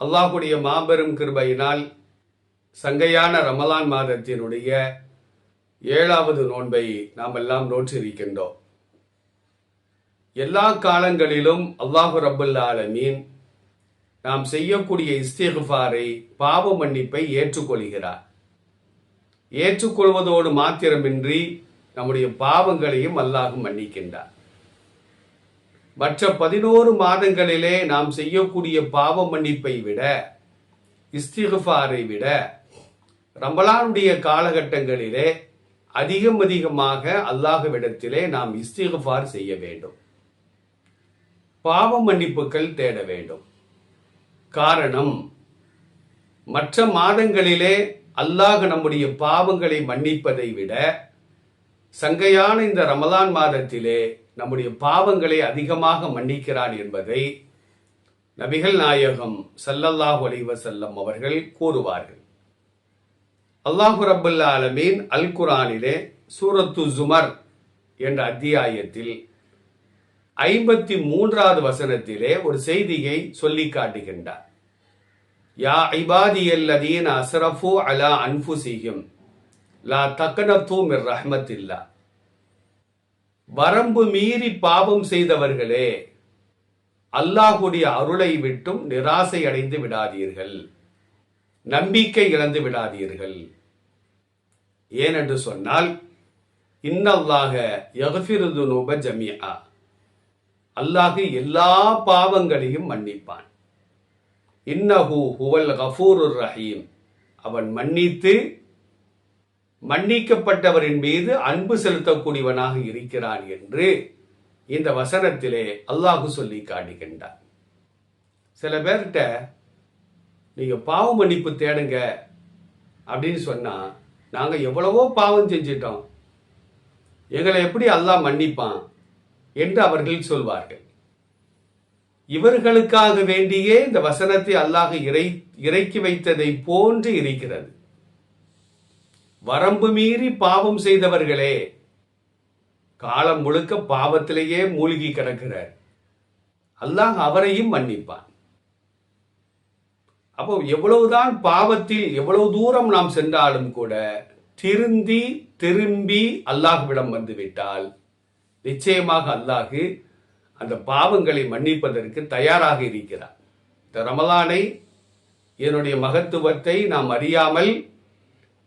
அல்லாஹுடைய மாபெரும் கிருபையினால் சங்கையான ரமலான் மாதத்தினுடைய ஏழாவது நோன்பை நாம் எல்லாம் நோற்றிருக்கின்றோம். எல்லா காலங்களிலும் அல்லாஹு ரபுல் ஆலமீன் நாம் செய்யக்கூடிய இஸ்திஃபாரை பாவ மன்னிப்பை ஏற்றுக்கொள்கிறார். ஏற்றுக்கொள்வதோடு மாத்திரமின்றி நம்முடைய பாவங்களையும் அல்லாஹ் மன்னிக்கின்றார் மற்ற பதினோரு மாதங்களிலே நாம் செய்யக்கூடிய பாவ மன்னிப்பை விட இஸ்திஃபாரை விட ரமலானுடைய காலகட்டங்களிலே அதிகம் அதிகமாக அல்லாஹ்விடத்திலே நாம் இஸ்திஃபார் செய்ய வேண்டும். பாவ மன்னிப்புகள் தேட வேண்டும். காரணம் மற்ற மாதங்களிலே அல்லாஹ் நம்முடைய பாவங்களை மன்னிப்பதை விட சங்கையான இந்த ரமலான் மாதத்திலே நம்முடைய பாவங்களை அதிகமாக மன்னிக்கிறான் என்பதை நபிகள் நாயகம் சல்லல்லாஹு அலைஹி செல்லம் அவர்கள் கூறுவார்கள். அல்லாஹு ரபுல்ல அலமீன் அல் குரானிலே சூரத்து ஜுமர் என்ற அத்தியாயத்தில் ஐம்பத்தி மூன்றாவது வசனத்திலே ஒரு செய்தியை சொல்லி காட்டுகின்றார். யா ஐபாதியல்லதீன் அசரஃபு அலா அன்ஃபுசிஹிம் லா தக்கனத்து மிர் ரஹ்மத்தில்லா. வரம்பு மீறி பாவம் செய்தவர்களே அல்லாஹுடைய அருளை விட்டும் நிராசை அடைந்து விடாதீர்கள். நம்பிக்கை இழந்து விடாதீர்கள். ஏனென்று சொன்னால் இன்னல்லாக யகஃபிருதுனூப ஜமியா அல்லாஹு எல்லா பாவங்களையும் மன்னிப்பான். இன்னஹு ஹுவல் கஃபூரு ரஹீம். அவன் மன்னித்து மன்னிக்கப்பட்டவரின் மீது அன்பு செலுத்தக்கூடியவனாக இருக்கிறான் என்று இந்த வசனத்திலே அல்லாஹு சொல்லி காட்டுகின்றார் சில பேர்கிட்ட நீங்க பாவ மன்னிப்பு தேடுங்க அப்படின்னு சொன்னா நாங்க எவ்வளவோ பாவம் செஞ்சிட்டோம். எங்களை எப்படி அல்லாஹ் மன்னிப்பான்? என்று அவர்கள் சொல்வார்கள். இவர்களுக்காக வேண்டியே இந்த வசனத்தை அல்லாஹ் இறை இறக்கி வைத்ததை போன்று இருக்கிறது. வரம்பு மீறி பாவம் செய்தவர்களே காலம் முழுக்க பாவத்திலேயே மூழ்கி கிடக்கிறார். அல்லாஹ் அவரையும் மன்னிப்பான். அப்போ எவ்வளவுதான் பாவத்தில் எவ்வளவு தூரம் நாம் சென்றாலும் கூட திருந்தி திரும்பி அல்லாஹ்விடம் வந்துவிட்டால் நிச்சயமாக அல்லாஹு அந்த பாவங்களை மன்னிப்பதற்கு தயாராக இருக்கிறார் இந்த ரமலானை என்னுடைய மகத்துவத்தை நாம் அறியாமல்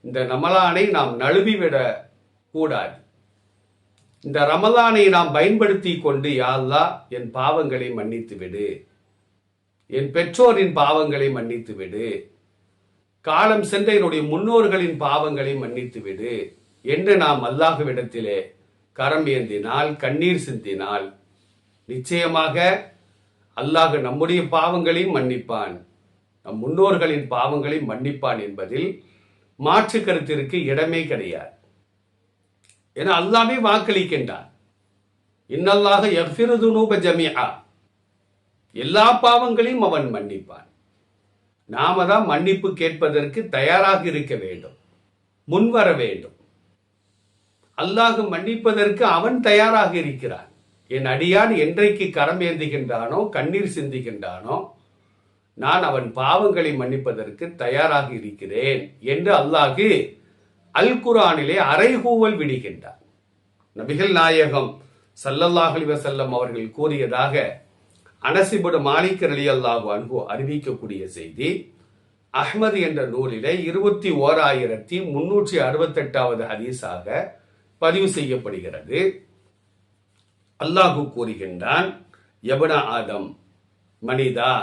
இந்த ரமலானை நாம் நழுவிவிடக் கூடாது இந்த ரமலானை நாம் பயன்படுத்தி கொண்டு யாழ்லா என் பாவங்களை மன்னித்து விடு என் பெற்றோரின் பாவங்களை மன்னித்து விடு காலம் சென்ற என்னுடைய முன்னோர்களின் பாவங்களை மன்னித்து விடு என்று நாம் அல்லாஹுவிடத்திலே கரம் ஏந்தினால் கண்ணீர் சிந்தினால் நிச்சயமாக அல்லாஹ் நம்முடைய பாவங்களையும் மன்னிப்பான். நம் முன்னோர்களின் பாவங்களையும் மன்னிப்பான் என்பதில் மாற்று கருத்திற்கு இடமே கிடையாது. என அல்லாமே வாக்களிக்கின்றான் இன்னல்லாக எஃபிருதுனூப ஜமியா எல்லா பாவங்களையும் அவன் மன்னிப்பான். நாம தான் மன்னிப்பு கேட்பதற்கு தயாராக இருக்க வேண்டும். முன்வர வேண்டும். அல்லாஹ் மன்னிப்பதற்கு அவன் தயாராக இருக்கிறான். என் அடியான் என்றைக்கு கரம் ஏந்துகின்றானோ கண்ணீர் சிந்துகின்றானோ நான் அவன் பாவங்களை மன்னிப்பதற்கு தயாராக இருக்கிறேன் என்று அல்லாஹு அல் குரானிலே அரைகூவல் விடுகின்றார் நபிகள் நாயகம் சல்லல்லாஹலி வசல்லம் அவர்கள் கூறியதாக அனசிபுடு மாலிக் அலி அல்லாஹு அன்பு அறிவிக்கக்கூடிய செய்தி அஹ்மது என்ற நூலிலே இருபத்தி ஓராயிரத்தி முன்னூற்றி அறுபத்தெட்டாவது ஹதீஸாக பதிவு செய்யப்படுகிறது. அல்லாஹு கூறுகின்றான் எபன ஆதம் மனிதா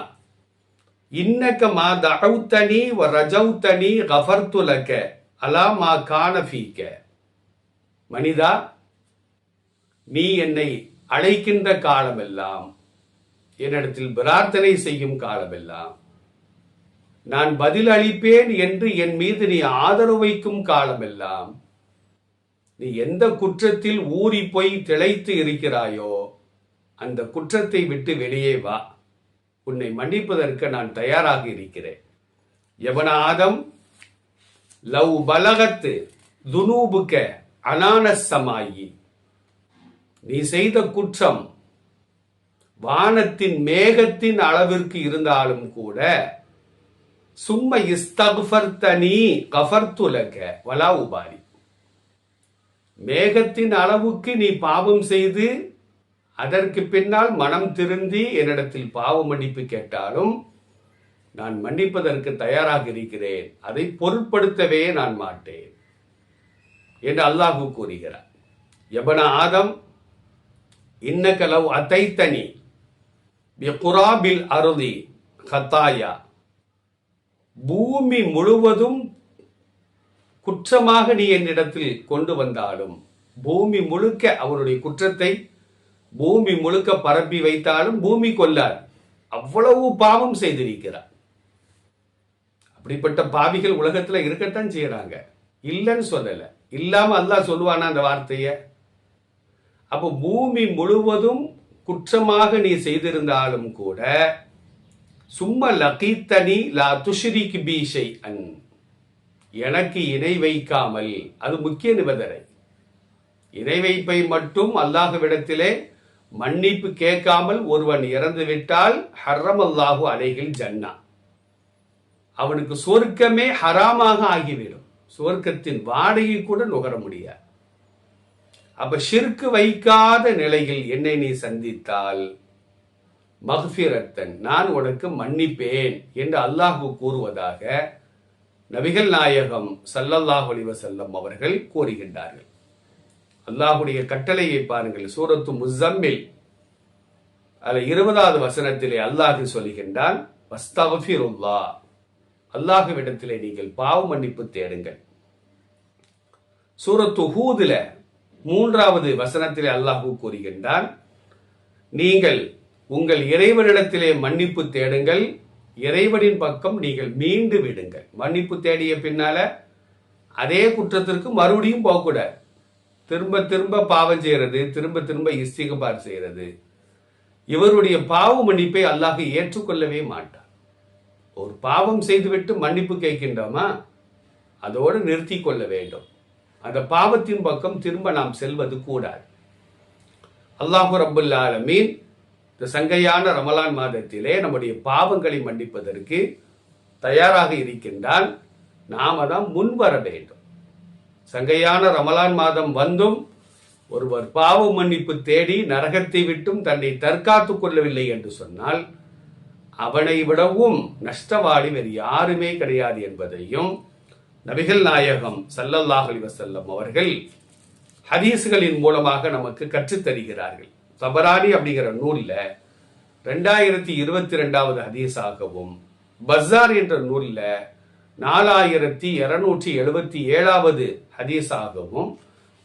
இன்னக்க மா தகவுத்தனி வ ரஜவுத்தனி கஃபர்துலக்க அலா மா கானஃபீக்க மனிதா நீ என்னை அழைக்கின்ற காலமெல்லாம் என்னிடத்தில் பிரார்த்தனை செய்யும் காலமெல்லாம் நான் பதில் அளிப்பேன் என்று என் மீது நீ ஆதரவு வைக்கும் காலமெல்லாம் நீ எந்த குற்றத்தில் ஊறி போய் திளைத்து இருக்கிறாயோ அந்த குற்றத்தை விட்டு வெளியே வா. உன்னை மன்னிப்பதற்கு நான் தயாராக இருக்கிறேன். எவன லவ் பலகத்து துனூபுக்க அனானசமாயி. நீ செய்த குற்றம் வானத்தின் மேகத்தின் அளவிற்கு இருந்தாலும் கூட சும்ம இஸ்தகுஃபர்தனி கஃபர்துலக வலா உபாரி. மேகத்தின் அளவுக்கு நீ பாவம் செய்து அதற்கு பின்னால் மனம் திருந்தி என்னிடத்தில் பாவ மன்னிப்பு கேட்டாலும் நான் மன்னிப்பதற்கு தயாராக இருக்கிறேன். அதை பொருட்படுத்தவே நான் மாட்டேன் என்று அல்லாஹு கூறுகிறார். எபன ஆதம் இன்னகலவ் அத்தைத்தனி குராபில் அருதி கத்தாயா. பூமி முழுவதும் குற்றமாக நீ என்னிடத்தில் கொண்டு வந்தாலும் பூமி முழுக்க அவருடைய குற்றத்தை பூமி முழுக்க பரப்பி வைத்தாலும் பூமி கொல்லார் அவ்வளவு பாவம் செய்திருக்கிறார். அப்படிப்பட்ட பாவிகள் உலகத்துல இருக்கத்தான் செய்யறாங்க இல்லைன்னு சொல்லல. இல்லாம அல்லாஹ் சொல்லுவானா அந்த வார்த்தைய? அப்போ பூமி முழுவதும் குற்றமாக நீ செய்திருந்தாலும் கூட சும்மா லகீத்தனி லா துஷ்ரிக் பீஷை அன் எனக்கு இணை வைக்காமல் அது முக்கிய நிபந்தனை. இணை வைப்பை மட்டும் அல்லாஹ்விடத்திலே மன்னிப்பு கேட்காமல் ஒருவன் இறந்து விட்டால் ஹர்ரம் அல்லாஹு அலைகள் ஜன்னா. அவனுக்கு சொர்க்கமே ஹராமாக ஆகிவிடும். சொர்க்கத்தின் வாடகை கூட நுகர முடியாது. அப்ப ஷிர்கு வைக்காத நிலையில் என்னை நீ சந்தித்தால்? மஹ்ஃபிரத்தன் நான் உனக்கு மன்னிப்பேன் என்று அல்லாஹு கூறுவதாக நபிகள் நாயகம் சல்லல்லாஹ் அலிவசல்லம் அவர்கள் கூறுகின்றார்கள். அல்லாஹுடைய கட்டளையை பாருங்கள். சூரத்து முசம்மில் அதில் இருபதாவது வசனத்திலே அல்லாஹ் சொல்லுகின்றான் வஸ்தகஃபிருல்லா அல்லாஹுவிடத்திலே நீங்கள் பாவ மன்னிப்பு தேடுங்கள். சூரத்து ஹூதுல மூன்றாவது வசனத்திலே அல்லாஹு கூறுகின்றான் நீங்கள் உங்கள் இறைவனிடத்திலே மன்னிப்பு தேடுங்கள் இறைவனின் பக்கம் நீங்கள் மீண்டு விடுங்கள். மன்னிப்பு தேடிய பின்னால அதே குற்றத்திற்கு மறுபடியும் போகக்கூடாது. திரும்ப திரும்ப பாவம் செய்யறது திரும்ப திரும்ப இஸ்திகபார் செய்யறது. இவருடைய பாவ மன்னிப்பை அல்லாஹ் ஏற்றுக்கொள்ளவே மாட்டார் ஒரு பாவம் செய்துவிட்டு மன்னிப்பு கேட்கின்றோமா? அதோடு நிறுத்தி கொள்ள வேண்டும். அந்த பாவத்தின் பக்கம் திரும்ப நாம் செல்வது கூடாது. அல்லாஹு ரபுல் இந்த சங்கையான ரமலான் மாதத்திலே நம்முடைய பாவங்களை மன்னிப்பதற்கு தயாராக இருக்கின்றால் நாம தான் முன் வர வேண்டும். சங்கையான ரமலான் மாதம் வந்தும் ஒருவர் பாவ மன்னிப்பு தேடி நரகத்தை விட்டும் தன்னை தற்காத்துக் கொள்ளவில்லை என்று சொன்னால் அவனை விடவும் நஷ்டவாடி வேறு யாருமே கிடையாது என்பதையும் நபிகள் நாயகம் சல்லல்லாஹ் வசல்லம் அவர்கள் ஹதீஸுகளின் மூலமாக நமக்கு கற்றுத்தருகிறார்கள் தபராரி அப்படிங்கிற நூலில் ரெண்டாயிரத்தி இருபத்தி ரெண்டாவது ஹதீஸாகவும் பஸார் என்ற நூலில் நாலாயிரத்தி இருநூற்றி எழுபத்தி ஏழாவது ஹதீஸாகவும்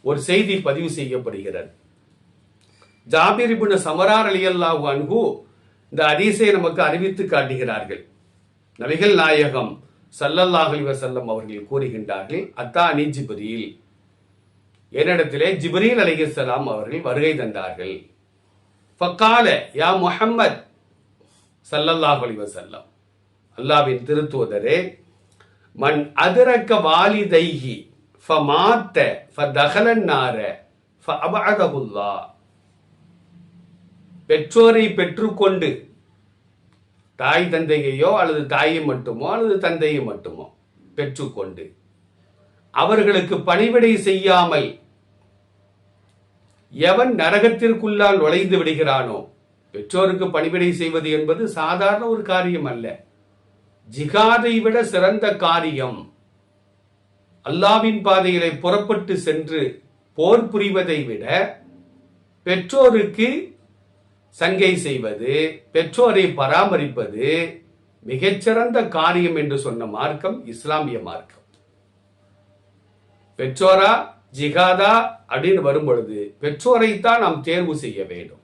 ஒரு செய்தி பதிவு செய்யப்படுகிறது. ஜாபிர் இபுன சமரார் அலியல்லாஹு அன்ஹு இந்த ஹதீஸை நமக்கு அறிவித்து காட்டுகிறார்கள். நபிகள் நாயகம் சல்லல்லாஹு அலைஹி அவர்கள் கூறுகின்றார்கள் அத்தானி ஜிப்ரீல். என்னிடத்திலே ஜிப்ரீல் அலிகலாம் அவர்கள் வருகை தந்தார்கள். ஃபக்கால யா முஹம்மத் சல்லல்லாஹு அலைஹி அல்லாவின் அல்லாஹ்வின் திருத்துவதரே மன் அதிரக்க வாலிதைஹி ஃபமாத்த ஃபதகலன் ஃப ஃபஅபஅதஹுல்லா பெற்றோரை பெற்றுக்கொண்டு தாய் தந்தையையோ அல்லது தாயை மட்டுமோ அல்லது தந்தையை மட்டுமோ பெற்றுக்கொண்டு அவர்களுக்கு பணிவிடை செய்யாமல் எவன் நரகத்திற்குள்ளால் நுழைந்து விடுகிறானோ பெற்றோருக்கு பணிவிடை செய்வது என்பது சாதாரண ஒரு காரியம் அல்ல. ஜிகாதை விட சிறந்த காரியம் அல்லாவின் பாதையிலே புறப்பட்டு சென்று போர் புரிவதை விட பெற்றோருக்கு சங்கை செய்வது பெற்றோரை பராமரிப்பது மிகச்சிறந்த காரியம் என்று சொன்ன மார்க்கம் இஸ்லாமிய மார்க்கம். பெற்றோரா ஜிகாதா அப்படின்னு வரும்பொழுது பெற்றோரைத்தான் நாம் தேர்வு செய்ய வேண்டும்.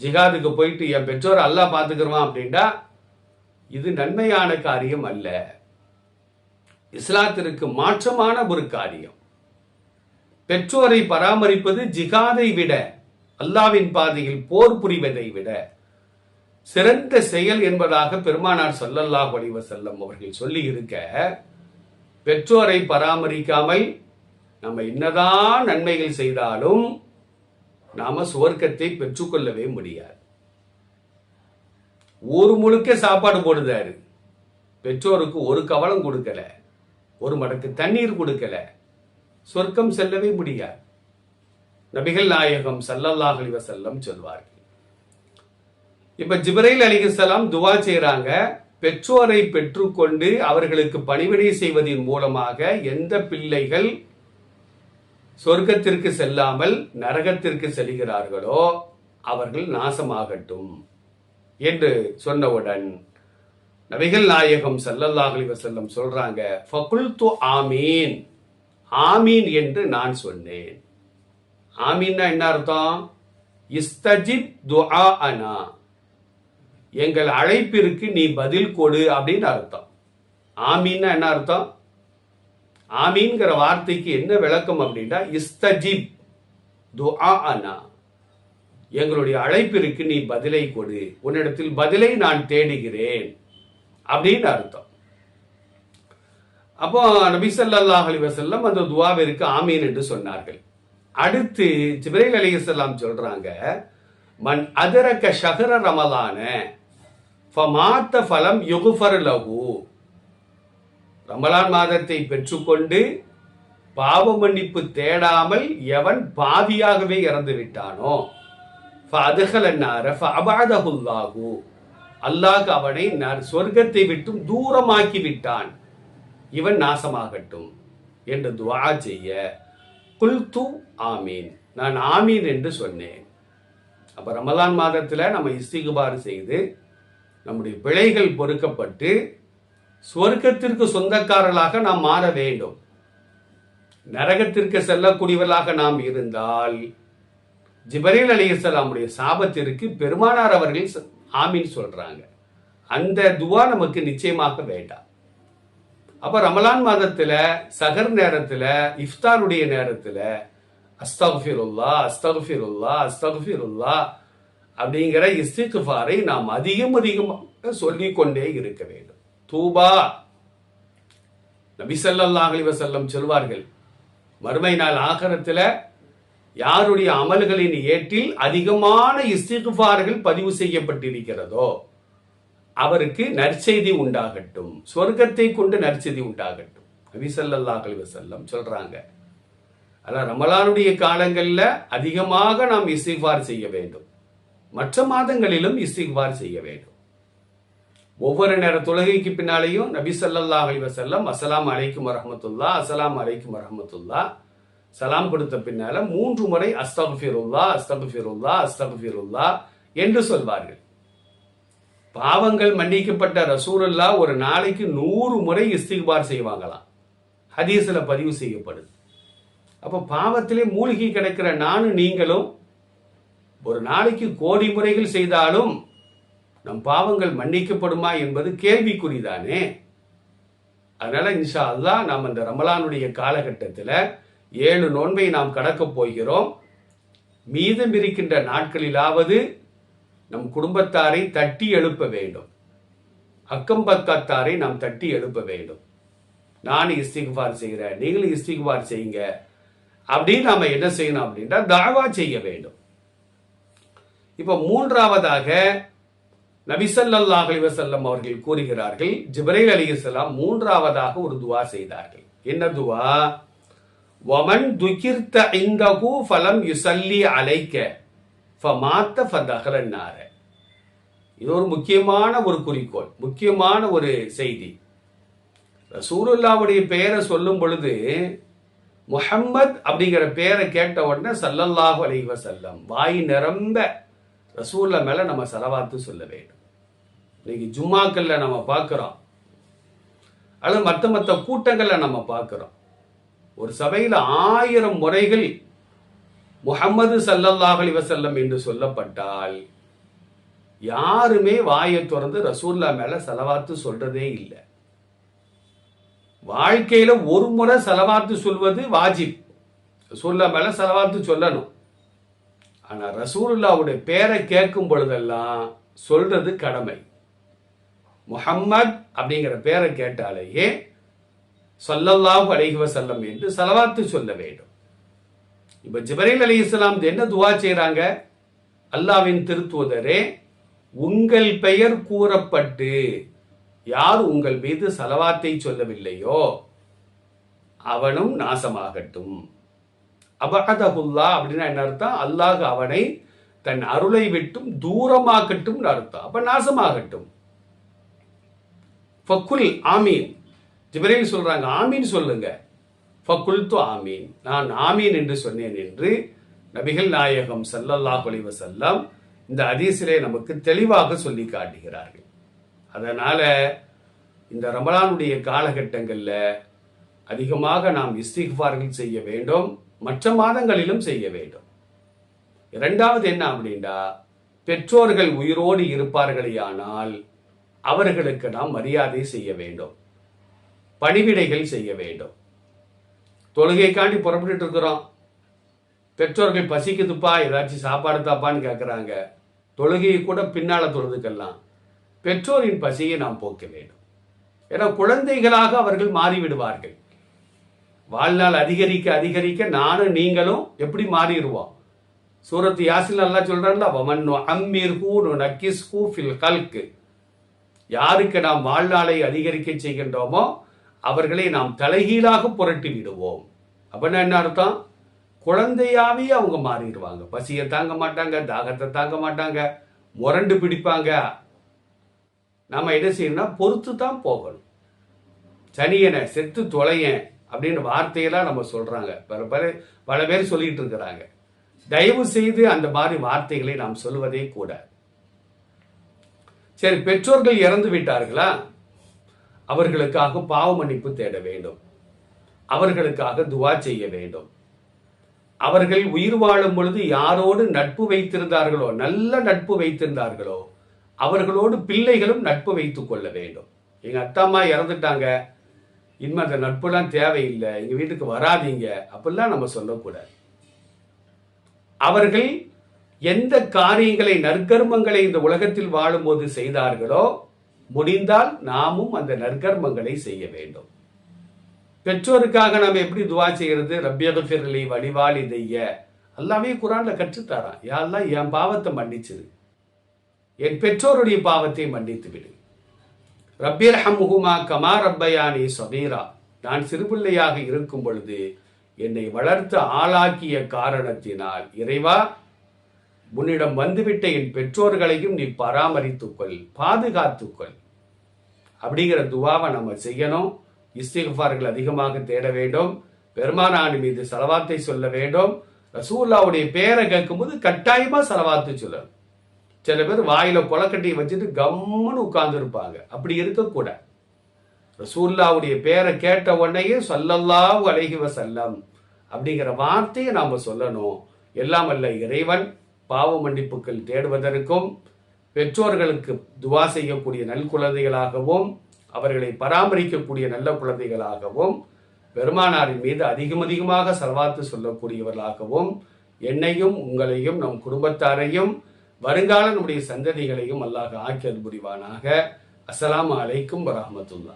ஜிகாதுக்கு போயிட்டு என் பெற்றோரை அல்லாஹ் பார்த்துக்கிறோம் அப்படின்னா இது நன்மையான காரியம் அல்ல. இஸ்லாத்திற்கு மாற்றமான ஒரு காரியம். பெற்றோரை பராமரிப்பது ஜிகாதை விட அல்லாவின் பாதையில் போர் புரிவதை விட சிறந்த செயல் என்பதாக பெருமானார் சொல்லல்லா வடிவ செல்லம் அவர்கள் சொல்லி இருக்க பெற்றோரை பராமரிக்காமல் நம்ம என்னதான் நன்மைகள் செய்தாலும் நாம சுவர்க்கத்தை பெற்றுக்கொள்ளவே முடியாது. ஊர் முழுக்க சாப்பாடு போடுதாரு. பெற்றோருக்கு ஒரு கவலம் கொடுக்கல. ஒரு மடக்கு தண்ணீர் கொடுக்கல. சொர்க்கம் செல்லவே முடியாது. நபிகள் நாயகம் ஸல்லல்லாஹு செல்லம் சொல்வார்கள். இப்ப ஜிப்ரைல் அலிஹிஸ்ஸலாம் துவா செய்யறாங்க பெற்றோரை பெற்றுக்கொண்டு அவர்களுக்கு பணிவிடை செய்வதன் மூலமாக எந்த பிள்ளைகள் சொர்க்கத்திற்கு செல்லாமல் நரகத்திற்கு செல்கிறார்களோ அவர்கள் நாசமாகட்டும் என்று சொன்னவுடன் நபிகள் நாயகம் ஸல்லல்லாஹு செல்லம் சொல்றாங்க ஃபகுல்து ஆமீன். ஆமீன் என்று நான் சொன்னேன். ஆமீன்னா என்ன அர்த்தம்? இஸ்தஜித் துஆ அனா எங்கள் அழைப்பிற்கு நீ பதில் கொடு அப்படின்னு அர்த்தம். ஆமீன்னா என்ன அர்த்தம்? ஆமீன்கிற வார்த்தைக்கு என்ன விளக்கம் அப்படின்னா இஸ்தஜிப் துஆ அனா எங்களுடைய அழைப்பிற்கு நீ பதிலை கொடு. உன்னிடத்தில் பதிலை நான் தேடுகிறேன். அப்படின்னு அர்த்தம். அப்போ நபி ஸல்லல்லாஹு அலைஹி அந்த துவாவிற்கு ஆமீன் என்று சொன்னார்கள். அடுத்து ஜிப்ரைல் அலைஹிஸ்ஸலாம் சொல்றாங்க மன் அதரக ஷஹர ரமலான ஃபமாத்த ஃபலம் யுகுஃபர் லகு ரமலான் மாதத்தை பெற்றுக்கொண்டு பாவ மன்னிப்பு தேடாமல் எவன் பாவியாகவே இறந்து விட்டானோ அபாதகுல்லாகு அல்லாஹ் அவனை சொர்க்கத்தை விட்டும் தூரமாக்கி விட்டான் இவன் நாசமாகட்டும் என்று துவா செய்ய. குல்து ஆமீன். நான் ஆமீன் என்று சொன்னேன். அப்ப ரமலான் மாதத்தில் நம்ம இஸ்திகுபார் செய்து நம்முடைய பிழைகள் பொறுக்கப்பட்டு சொர்க்கத்திற்கு சொந்தக்காரர்களாக நாம் மாற வேண்டும். நரகத்திற்கு செல்லக்கூடியவர்களாக நாம் இருந்தால் ஜிபரீல் அலிஹலாமுடைய சாபத்திற்கு பெருமானார் அவர்கள் ஆமின்னு சொல்றாங்க. அந்த துவா நமக்கு நிச்சயமாக வேண்டாம். அப்ப ரமலான் மாதத்துல சகர் நேரத்துல இஃப்தாருடைய நேரத்துல அஸ்தகுஃபிருல்லா அஸ்தகுஃபிருல்லா அஸ்தகுஃபிருல்லா அப்படிங்கிற இஸ்திகுஃபாரை நாம் அதிகம் அதிகமாக சொல்லிக்கொண்டே இருக்க வேண்டும். தூபா. நபி ஸல்லல்லாஹு வசல்லம் சொல்வார்கள் மறுமை நாள் ஆகரத்துல யாருடைய அமல்களின் ஏற்றில் அதிகமான இஸ்திகுபார்கள் பதிவு செய்யப்பட்டிருக்கிறதோ அவருக்கு நற்செய்தி உண்டாகட்டும். சொர்க்கத்தை கொண்டு நற்செய்தி உண்டாகட்டும். நபி ஸல்லல்லாஹு சொல்றாங்க அதான் ரமலானுடைய காலங்களில் அதிகமாக நாம் இஸ்திக்பார் செய்ய வேண்டும். மற்ற மாதங்களிலும் இஸ்திக்பார் செய்ய வேண்டும். ஒவ்வொரு நேர தொழுகைக்கு பின்னாலேயும் நபி ஸல்லல்லாஹு அலிவசல்லம் வஸல்லம் அலைக்கும் வரமத்துல்லா அஸ்ஸலாமு அலைக்கும் வரமத்துல்லா சலாம் கொடுத்த பின்னால மூன்று முறை அஸ்தகுஃபிருல்லா அஸ்தகுஃபிருல்லா அஸ்தகுஃபிருல்லா என்று சொல்வார்கள். பாவங்கள் மன்னிக்கப்பட்ட ரசூலுல்லா ஒரு நாளைக்கு நூறு முறை இஸ்திக்பார் செய்வாங்களாம். ஹதீஸில் பதிவு செய்யப்படுது. அப்போ பாவத்திலே மூழ்கி கிடக்கிற நானும் நீங்களும் ஒரு நாளைக்கு கோடி முறைகள் செய்தாலும் நம் பாவங்கள் மன்னிக்கப்படுமா என்பது கேள்விக்குறிதானே? அதனால இன்ஷா அல்லா நாம் அந்த ரமலானுடைய காலகட்டத்தில் ஏழு நோன்பை நாம் கடக்கப் போகிறோம். மீதம் இருக்கின்ற நாட்களிலாவது நம் குடும்பத்தாரை தட்டி எழுப்ப வேண்டும். அக்கம் பக்கத்தாரை நாம் தட்டி எழுப்ப வேண்டும். நான் இஸ்திகுபார் செய்கிறேன் நீங்களும் இஸ்திகுபார் செய்யுங்க. அப்படின்னு நாம் என்ன செய்யணும் அப்படின்னா தாவா செய்ய வேண்டும். இப்போ மூன்றாவதாக நபிசல்லாஹ் அலைஹி அவர்கள் கூறுகிறார்கள் ஜிப்ரைல் இஸ்லாம் மூன்றாவதாக ஒரு துவா செய்தார்கள். என்ன துவா? ஒமன் துகிர்த்த இந்தகு ஃபலம் யுசல்லி அலைக்க ஃபமாத்த ஃபதஹலன்னார இது ஒரு முக்கியமான ஒரு குறிக்கோள் முக்கியமான ஒரு செய்தி. ரசூலுல்லாவுடைய பெயரை சொல்லும் பொழுது முஹம்மத் அப்படிங்கிற பெயரை கேட்ட உடனே சல்லல்லாஹு அலைவ வஸல்லம் வாய் நிரம்ப ரசூல்ல மேலே நம்ம செலவாத்து சொல்ல வேண்டும். இன்னைக்கு ஜும்மாக்கள்ல நம்ம பார்க்குறோம். அல்லது மற்ற மற்ற கூட்டங்களில் நம்ம பார்க்குறோம். ஒரு சபையில் ஆயிரம் முறைகள் முகமது சல்லல்லாஹு அலைஹி என்று சொல்லப்பட்டால் யாருமே வாயை திறந்து ரசூல்லா மேல செலவாத்து சொல்றதே இல்லை. வாழ்க்கையில ஒரு முறை செலவாத்து சொல்வது வாஜிப். ரசூல்லா மேல செலவாத்து சொல்லணும். ஆனா ரசூல்லாவுடைய பேரை கேட்கும் பொழுதெல்லாம் சொல்றது கடமை. முஹம்மத் அப்படிங்கிற பேரை கேட்டாலேயே சொல்லல்லாஹு அலைஹி செல்லம் என்று செலவாத்து சொல்ல வேண்டும். இப்ப ஜிபரீல் அலி இஸ்லாம் என்ன துவா செய்யறாங்க அல்லாவின் திருத்துவதரே உங்கள் பெயர் கூறப்பட்டு யார் உங்கள் மீது சலவாத்தை சொல்லவில்லையோ அவனும் நாசமாகட்டும். அபகதகுல்லா அப்படின்னா என்ன அர்த்தம்? அல்லாஹ் அவனை தன் அருளை விட்டும் தூரமாக்கட்டும் அர்த்தம். அப்ப நாசமாகட்டும். ஃபக்குல் ஆமீன். ஜிபரேல் சொல்றாங்க ஆமீன் சொல்லுங்க. ஃபக்குல்து ஆமீன். நான் ஆமீன் என்று சொன்னேன் என்று நபிகள் நாயகம் சல்லல்லாஹ் அலைஹி வஸல்லம் இந்த அதிசிலே நமக்கு தெளிவாக சொல்லி காட்டுகிறார்கள். அதனால இந்த ரமலானுடைய காலகட்டங்களில் அதிகமாக நாம் இஸ்திக்பார்கள் செய்ய வேண்டும் மற்ற மாதங்களிலும் செய்ய வேண்டும். இரண்டாவது என்ன அப்படின்னா பெற்றோர்கள் உயிரோடு இருப்பார்களேயானால் அவர்களுக்கு நாம் மரியாதை செய்ய வேண்டும். பணிவிடைகள் செய்ய வேண்டும். தொழுகைக்காண்டி புறப்பட்டுட்டு இருக்கிறோம் பெற்றோர்கள் பசிக்குதுப்பா ஏதாச்சும் சாப்பாடு தாப்பான்னு கேட்குறாங்க தொழுகையை கூட பின்னால் தொழுதுக்கெல்லாம் பெற்றோரின் பசியை நாம் போக்க வேண்டும். ஏன்னா குழந்தைகளாக அவர்கள் மாறிவிடுவார்கள். வாழ்நாள் அதிகரிக்க அதிகரிக்க நானும் நீங்களும் எப்படி மாறிடுவோம்? சூரத் யாசில் நல்லா சொல்றான்ல வமன் அம்மீர் ஹூனு நக்கிஸ் ஹூ ஃபில் கல்கு. யாருக்கு நாம் வாழ்நாளை அதிகரிக்க செய்கின்றோமோ அவர்களை நாம் தலைகீழாக புரட்டி விடுவோம். அப்படின்னா என்ன அர்த்தம்? குழந்தையாவே அவங்க மாறிடுவாங்க. பசியை தாங்க மாட்டாங்க தாகத்தை தாங்க மாட்டாங்க முரண்டு பிடிப்பாங்க. நாம் என்ன செய்யணும்னா பொறுத்து தான் போகணும். சனியனை செத்து தொலையன் அப்படின்னு வார்த்தையெல்லாம் நம்ம சொல்றாங்க. பல பல பல பேர் சொல்லிட்டு இருக்கிறாங்க. தயவு செய்து அந்த மாதிரி வார்த்தைகளை நாம் சொல்வதே கூட சரி பெற்றோர்கள் இறந்து விட்டார்களா? அவர்களுக்காக பாவ மன்னிப்பு தேட வேண்டும். அவர்களுக்காக துவா செய்ய வேண்டும். அவர்கள் உயிர் வாழும் பொழுது யாரோடு நட்பு வைத்திருந்தார்களோ நல்ல நட்பு வைத்திருந்தார்களோ அவர்களோடு பிள்ளைகளும் நட்பு வைத்துக் கொள்ள வேண்டும். எங்க அத்தா அம்மா இறந்துட்டாங்க. இனிமே அந்த நட்புலாம் தேவையில்லை. எங்க வீட்டுக்கு வராதீங்க. அப்படிலாம் நம்ம சொல்லக்கூடாது. அவர்கள் எந்த காரியங்களை நற்கர்மங்களை இந்த உலகத்தில் வாழும்போது செய்தார்களோ முடிந்தால் நாமும் அந்த நற்கர்மங்களை செய்ய வேண்டும். பெற்றோருக்காக நாம் எப்படி துவா செய்யறது? ரப்பியகஃபிர்லி வடிவாளி தெய்ய எல்லாமே குரான்ல கற்றுத்தாரான் யாரெல்லாம் என் பாவத்தை மன்னிச்சிரு. என் பெற்றோருடைய பாவத்தை மன்னித்து விடு ரப்பியர் ஹம்ஹுமா கமா ரப்பயானி சபீரா. நான் சிறுபிள்ளையாக இருக்கும் பொழுது என்னை வளர்த்து ஆளாக்கிய காரணத்தினால் இறைவா உன்னிடம் வந்துவிட்ட என் பெற்றோர்களையும் நீ பராமரித்துக்கொள் பாதுகாத்துக்கொள். அப்படிங்கிற துவாவை நம்ம செய்யணும். இஸ்திகஃபார்கள் அதிகமாக தேட வேண்டும். பெருமானான் மீது செலவாத்தை சொல்ல வேண்டும். ரசூல்லாவுடைய பேரை கேட்கும்போது கட்டாயமா செலவாத்து சொல்லணும். சில பேர் வாயில கொலக்கட்டியை வச்சுட்டு கம்முன்னு உட்கார்ந்துருப்பாங்க. அப்படி இருக்கக்கூடாது. ரசூல்லாவுடைய பேரை கேட்ட உடனேயே சொல்லல்லாஹு அழகிவ செல்லம் அப்படிங்கிற வார்த்தையை நாம சொல்லணும். எல்லாம் அல்ல இறைவன். பாவ மன்னிப்புகள் தேடுவதற்கும் பெற்றோர்களுக்கு துவா செய்யக்கூடிய நல்குழந்தைகளாகவும் அவர்களை பராமரிக்கக்கூடிய நல்ல குழந்தைகளாகவும் பெருமானாரின் மீது அதிகம் அதிகமாக செலவாத்து சொல்லக்கூடியவர்களாகவும் என்னையும் உங்களையும் நம் குடும்பத்தாரையும் வருங்கால நம்முடைய சந்ததிகளையும் அல்லாஹ் ஆக்கியது புரிவானாக. அஸ்லாம் அலைக்கும் வரமத்துல்லா